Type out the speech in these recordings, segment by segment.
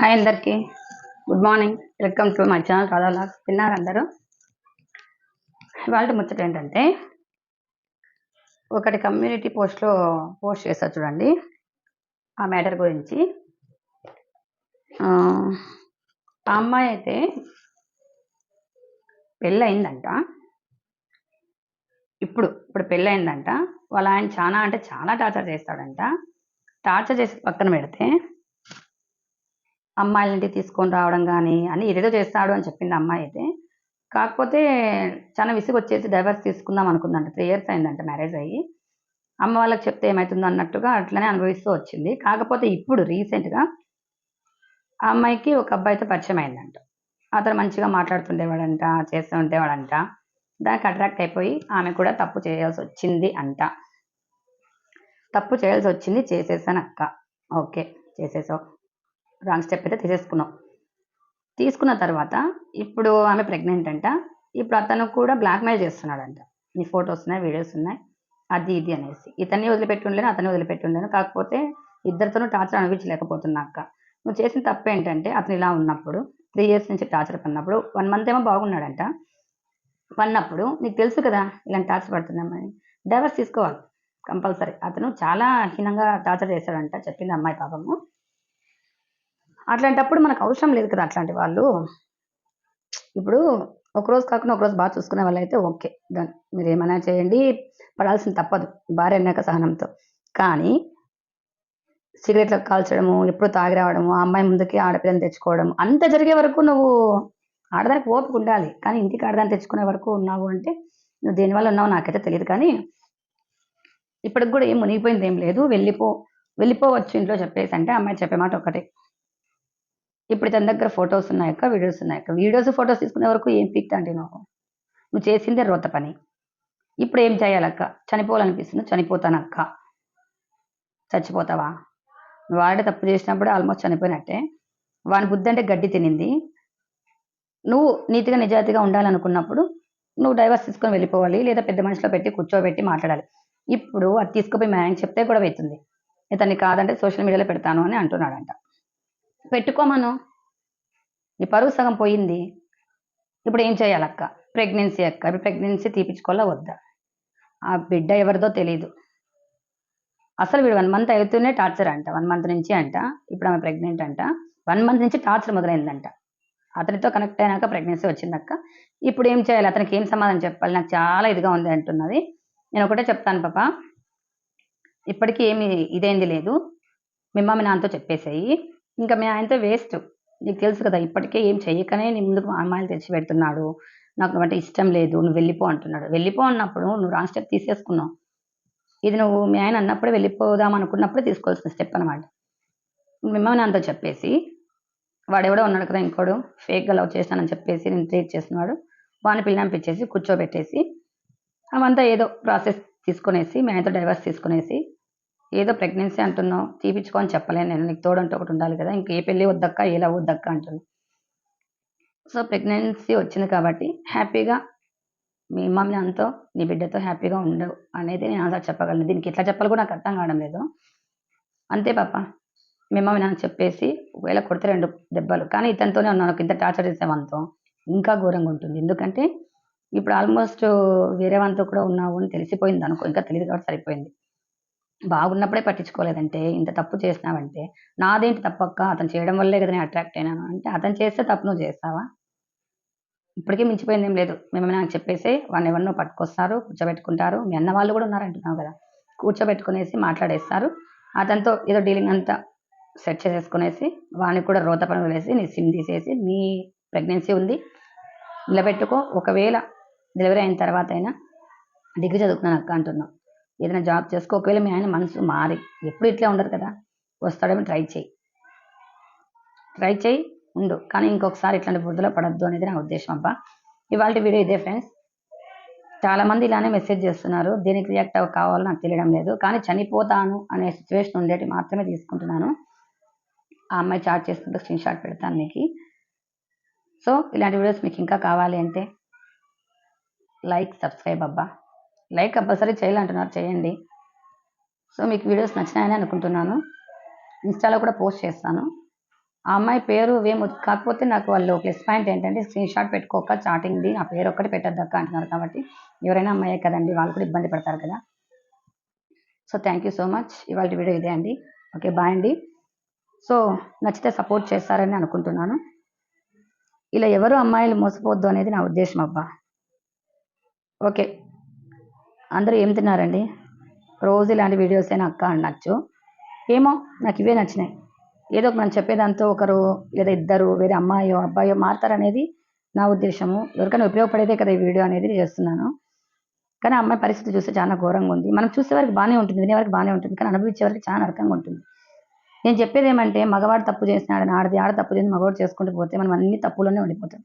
Hi అందరికీ. Good morning welcome to my channel Radha logs తిన్నారు అందరూ? ఇవాళ ముచ్చట ఏంటంటే ఒకటి కమ్యూనిటీ పోస్ట్లో పోస్ట్ చేస్తారు చూడండి. ఆ మ్యాటర్ గురించి. ఆ ఆ అమ్మాయి అయితే పెళ్ళయిందంట. ఇప్పుడు ఇప్పుడు పెళ్ళయిందంట. వాళ్ళ ఆయన చాలా అంటే చాలా టార్చర్ చేస్తాడంట. టార్చర్ చేసి పక్కన పెడితే అమ్మాయిల ఇంటికి తీసుకొని రావడం కానీ అని ఏదేదో చేస్తాడు అని చెప్పింది అమ్మాయి అయితే. కాకపోతే చాలా విసుగు వచ్చేసి డైవర్స్ తీసుకుందాం అనుకుందంట. త్రీ ఇయర్స్ అయిందంట మ్యారేజ్ అయ్యి. అమ్మ వాళ్ళకి చెప్తే ఏమవుతుందో అన్నట్టుగా అట్లనే అనుభవిస్తూ వచ్చింది. కాకపోతే ఇప్పుడు రీసెంట్గా ఆ అమ్మాయికి ఒక అబ్బాయితో పరిచయం అయిందంట. అతను మంచిగా మాట్లాడుతుండేవాడంట చేస్తూ ఉండేవాడంట. దానికి అట్రాక్ట్ అయిపోయి ఆమె కూడా తప్పు చేయాల్సి వచ్చింది అంట. తప్పు చేయాల్సి వచ్చింది చేసేసాను అక్క ఓకే చేసేసావు. రాంగ్ స్టెప్ అయితే తీసేసుకున్నాం. తీసుకున్న తర్వాత ఇప్పుడు ఆమె ప్రెగ్నెంట్ అంట. ఇప్పుడు అతను కూడా బ్లాక్మెయిల్ చేస్తున్నాడంట. నీ ఫొటోస్ ఉన్నాయి వీడియోస్ ఉన్నాయి అది ఇది అనేసి. ఇతన్ని వదిలిపెట్టి ఉండలేను అతన్ని వదిలిపెట్టి ఉండలేను. కాకపోతే ఇద్దరితోనూ టార్చర్ అనిపించలేకపోతున్నా అక్క. నువ్వు చేసిన తప్పు ఏంటంటే అతను ఇలా ఉన్నప్పుడు త్రీ ఇయర్స్ నుంచి టార్చర్ పడినప్పుడు వన్ మంత్ ఏమో బాగున్నాడంట. పడినప్పుడు నీకు తెలుసు కదా ఇలాంటి టార్చర్ పడుతున్నామని. డైవర్స్ తీసుకోవాలి కంపల్సరీ. అతను చాలా హీనంగా టార్చర్ చేశాడంట చెప్పింది అమ్మాయి పాపము. అట్లాంటప్పుడు మనకు అవసరం లేదు కదా అట్లాంటి వాళ్ళు. ఇప్పుడు ఒక రోజు కాకుండా ఒకరోజు బాగా చూసుకునే వాళ్ళు అయితే ఓకే దాన్ని మీరు ఏమైనా చేయండి పడాల్సింది తప్పదు భార్య అన్నాక సహనంతో. కానీ సిగరెట్లకు కాల్చడము ఎప్పుడు తాగి రావడము ఆ అమ్మాయి ముందుకి ఆడపిల్లని తెచ్చుకోవడం అంత జరిగే వరకు నువ్వు ఆడదానికి ఓపిక ఉండాలి. కానీ ఇంటికి ఆడదాన్ని తెచ్చుకునే వరకు ఉన్నావు అంటే నువ్వు దేనివల్ల ఉన్నావు నాకైతే తెలియదు. కానీ ఇప్పటికి కూడా ఏం మునిగిపోయింది ఏం లేదు. వెళ్ళిపో వెళ్ళిపోవచ్చు ఇంట్లో చెప్పేసి అంటే అమ్మాయి చెప్పే మాట ఒకటే. ఇప్పుడు తన దగ్గర ఫొటోస్ ఉన్నాయక్క వీడియోస్ ఉన్నాయక్క. వీడియోస్ ఫొటోస్ తీసుకునే వరకు ఏం పిక్తా అంటే నువ్వు? నువ్వు చేసిందే రోత పని. ఇప్పుడు ఏం చేయాలక్క? చనిపోవాలనిపిస్తుంది. చనిపోతానక్క. చచ్చిపోతావా? వాడే తప్పు చేసినప్పుడు ఆల్మోస్ట్ చనిపోయినట్టే. వాని బుద్ధి అంటే గడ్డి తినింది. నువ్వు నీతిగా నిజాయితీగా ఉండాలనుకున్నప్పుడు నువ్వు డైవర్స్ తీసుకొని వెళ్ళిపోవాలి. లేదా పెద్ద మనిషిలో పెట్టి కూర్చోబెట్టి మాట్లాడాలి. ఇప్పుడు అది తీసుకుపోయి మా ఆయన చెప్తే కూడా అవుతుంది. ఇతన్ని కాదంటే సోషల్ మీడియాలో పెడతాను అని అంటున్నాడంట. పెట్టుకోమను. నీ పరువు సగం పోయింది. ఇప్పుడు ఏం చేయాలి అక్క? ప్రెగ్నెన్సీ అక్క. ఇప్పుడు ప్రెగ్నెన్సీ తీపించుకోవాలా వద్దా? ఆ బిడ్డ ఎవరిదో తెలియదు అసలు వీడు వన్ మంత్ అవుతూనే టార్చర్ అంట. వన్ మంత్ నుంచి అంట. ఇప్పుడు ఆమె ప్రెగ్నెంట్ అంట. వన్ మంత్ నుంచి టార్చర్ మొదలైందంట. అతనితో కనెక్ట్ అయినాక ప్రెగ్నెన్సీ వచ్చిందక్క ఇప్పుడు ఏం చేయాలి? అతనికి ఏం సమాధానం చెప్పాలి? నాకు చాలా ఇదిగా ఉంది అంటున్నది. నేను ఒకటే చెప్తాను పాప. ఇప్పటికీ ఏమి ఇదేంది లేదు. మీ మమ్మీ నాన్నతో చెప్పేసేయి. ఇంకా మీ ఆయనతో వేస్ట్. నీకు తెలుసు కదా ఇప్పటికే ఏం చెయ్యకనే నీ ముందుకు అమ్మాయిలు తెచ్చి పెడుతున్నాడు నాకు అంటే ఇష్టం లేదు నువ్వు వెళ్ళిపో అంటున్నాడు. వెళ్ళిపో అన్నప్పుడు నువ్వు రాంగ్ స్టెప్ తీసేసుకున్నావు. ఇది నువ్వు మీ ఆయన అన్నప్పుడే వెళ్ళిపోదాం అనుకున్నప్పుడే తీసుకోవాల్సిన స్టెప్ అనమాట మిమ్మల్ని అంతా చెప్పేసి వాడెవడో ఉన్నాడు కదా ఇంకోడు ఫేక్గా లవ్ చేస్తానని చెప్పేసి నేను ట్రీట్ చేస్తున్నాడు. వాని పిల్లంపించేసి కూర్చోబెట్టేసి అవంతా ఏదో ప్రాసెస్ తీసుకునేసి మీ ఆయనతో డైవర్స్ తీసుకునేసి ఏదో ప్రెగ్నెన్సీ అంటున్నావు తీపించుకొని చెప్పలేను నేను నీకు తోడంటే ఒకటి ఉండాలి కదా ఇంక ఏ పెళ్ళి వద్దక్క ఏ లవ్ వద్దక్క అంటున్నావు సో ప్రెగ్నెన్సీ వచ్చింది కాబట్టి హ్యాపీగా మీ మమ్మీ అంతో నీ బిడ్డతో హ్యాపీగా ఉండవు అనేది నేను ఆన్సర్ చెప్పగలను. దీనికి ఎట్లా చెప్పాలి కూడా నాకు అర్థం కావడం లేదు. అంతే పాప. మీ మమ్మీ నాకు చెప్పేసి ఒకవేళ కొడితే రెండు దెబ్బలు. కానీ ఇతనితోనే ఉన్నాను ఇంత టార్చర్ చేసేవంతో ఇంకా ఘోరంగా ఉంటుంది. ఎందుకంటే ఇప్పుడు ఆల్మోస్ట్ వేరే వాళ్ళతో కూడా ఉన్నావు అని తెలిసిపోయింది అనుకో ఇంకా తెలియదు కాబట్టి సరిపోయింది. బాగున్నప్పుడే పట్టించుకోలేదంటే ఇంత తప్పు చేసినావంటే నాదేంటి తప్పక్క? అతను చేయడం వల్లే కదా నేను అట్రాక్ట్ అయినాను. అంటే అతను చేస్తే తప్పు నువ్వు చేస్తావా? ఇప్పటికీ మించిపోయింది ఏం లేదు. మేము నాకు చెప్పేసి వాడిని ఎవరినో పట్టుకొస్తారు కూర్చోబెట్టుకుంటారు. మీ అన్న వాళ్ళు కూడా ఉన్నారంటున్నావు కదా. కూర్చోబెట్టుకునేసి మాట్లాడేస్తారు. అతనితో ఏదో డీలింగ్ అంతా సెట్ చేసేసుకునేసి వాడిని కూడా రోత పని వేసి నీ సిమ్ తీసేసి మీ ప్రెగ్నెన్సీ ఉంది. నిలబెట్టుకో. ఒకవేళ డెలివరీ అయిన తర్వాత అయినా డిగ్రీ చదువుకున్నాను అక్క అంటున్నావు. ఏదైనా జాబ్ చేసుకో ఒకవేళ మీ ఆయన మనసు మారి ఎప్పుడు ఇట్లే ఉండరు కదా వస్తాడేమో ట్రై చేయి. ట్రై చేయి ఉండు. కానీ ఇంకొకసారి ఇట్లాంటి బురదలో పడద్దు అనేది నా ఉద్దేశం అబ్బా. ఇవాళ వీడియో ఇదే ఫ్రెండ్స్. చాలామంది ఇలానే మెసేజ్ చేస్తున్నారు. దీనికి రియాక్ట్ కావాలో నాకు తెలియడం లేదు. కానీ చనిపోతాను అనే సిచ్యువేషన్ ఉండేటి మాత్రమే తీసుకుంటున్నాను. ఆ అమ్మాయి చాట్ చేసుకుంటే స్క్రీన్ షాట్ పెడతాను మీకు. సో ఇలాంటి వీడియోస్ మీకు ఇంకా కావాలి అంటే లైక్ సబ్స్క్రైబ్ అబ్బా. లైక్ కంపల్సరీ చేయాలంటున్నారు చేయండి. సో మీకు వీడియోస్ నచ్చినాయని అనుకుంటున్నాను. ఇన్స్టాలో కూడా పోస్ట్ చేస్తాను. ఆ అమ్మాయి పేరు వేము కాకపోతే నాకు వాళ్ళు ప్లస్ పాయింట్ ఏంటంటే స్క్రీన్ షాట్ పెట్టుకోక చాటింగ్ది నా పేరు ఒక్కటి పెట్టద్దక్క అంటున్నారు కాబట్టి ఎవరైనా అమ్మాయే కదండి వాళ్ళు కూడా ఇబ్బంది పడతారు కదా. So thank you so much ఇవాళ వీడియో ఇదే అండి. ఓకే బాయ్ అండి. సో నచ్చితే సపోర్ట్ చేస్తారని అనుకుంటున్నాను. ఇలా ఎవరు అమ్మాయిలు మోసపోవద్దు అనేది నా ఉద్దేశం అబ్బా. ఓకే అందరూ ఏం తిన్నారండి? రోజు ఇలాంటి వీడియోస్ అయినా అక్క అనొచ్చు ఏమో నాకు ఇవే నచ్చినాయి. ఏదో ఒక మనం చెప్పేదాంతో ఒకరు లేదా ఇద్దరు వేరే అమ్మాయో అబ్బాయో మారతారనేది నా ఉద్దేశము. ఎవరికైనా ఉపయోగపడేదే కదా ఈ వీడియో అనేది చేస్తున్నాను. కానీ ఆ అమ్మాయి పరిస్థితి చూస్తే చాలా ఘోరంగా ఉంది. మనం చూసే వరకు బాగానే ఉంటుంది వినే వరకు బాగానే ఉంటుంది కానీ అనుభవించే వరకు చాలా నరకంగా ఉంటుంది. నేను చెప్పేది ఏమంటే మగవాడు తప్పు చేసినాడని ఆడది ఆడ తప్పు చేసి మగవాడు చేసుకుంటూ పోతే మనం అన్ని తప్పులోనే ఉండిపోతాం.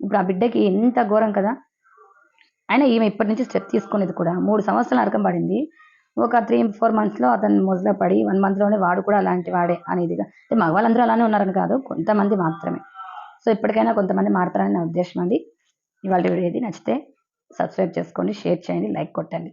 ఇప్పుడు ఆ బిడ్డకి ఎంత ఘోరం కదా. అయినా ఈమె ఇప్పటి నుంచి స్టెప్ తీసుకునేది కూడా. మూడు సంవత్సరాలు నరకం పడింది. ఒక త్రీ ఫోర్ మంత్స్లో అతను మొదలు పడి వన్ మంత్లోనే వాడు కూడా అలాంటి వాడే అనేదిగా. అంటే మగవాళ్ళందరూ అలానే ఉన్నారని కాదు కొంతమంది మాత్రమే. సో ఇప్పటికైనా కొంతమంది మారుతారని నా ఉద్దేశం అండి. ఇవాళ వీడియో ఇది. నచ్చితే సబ్స్క్రైబ్ చేసుకోండి షేర్ చేయండి లైక్ కొట్టండి.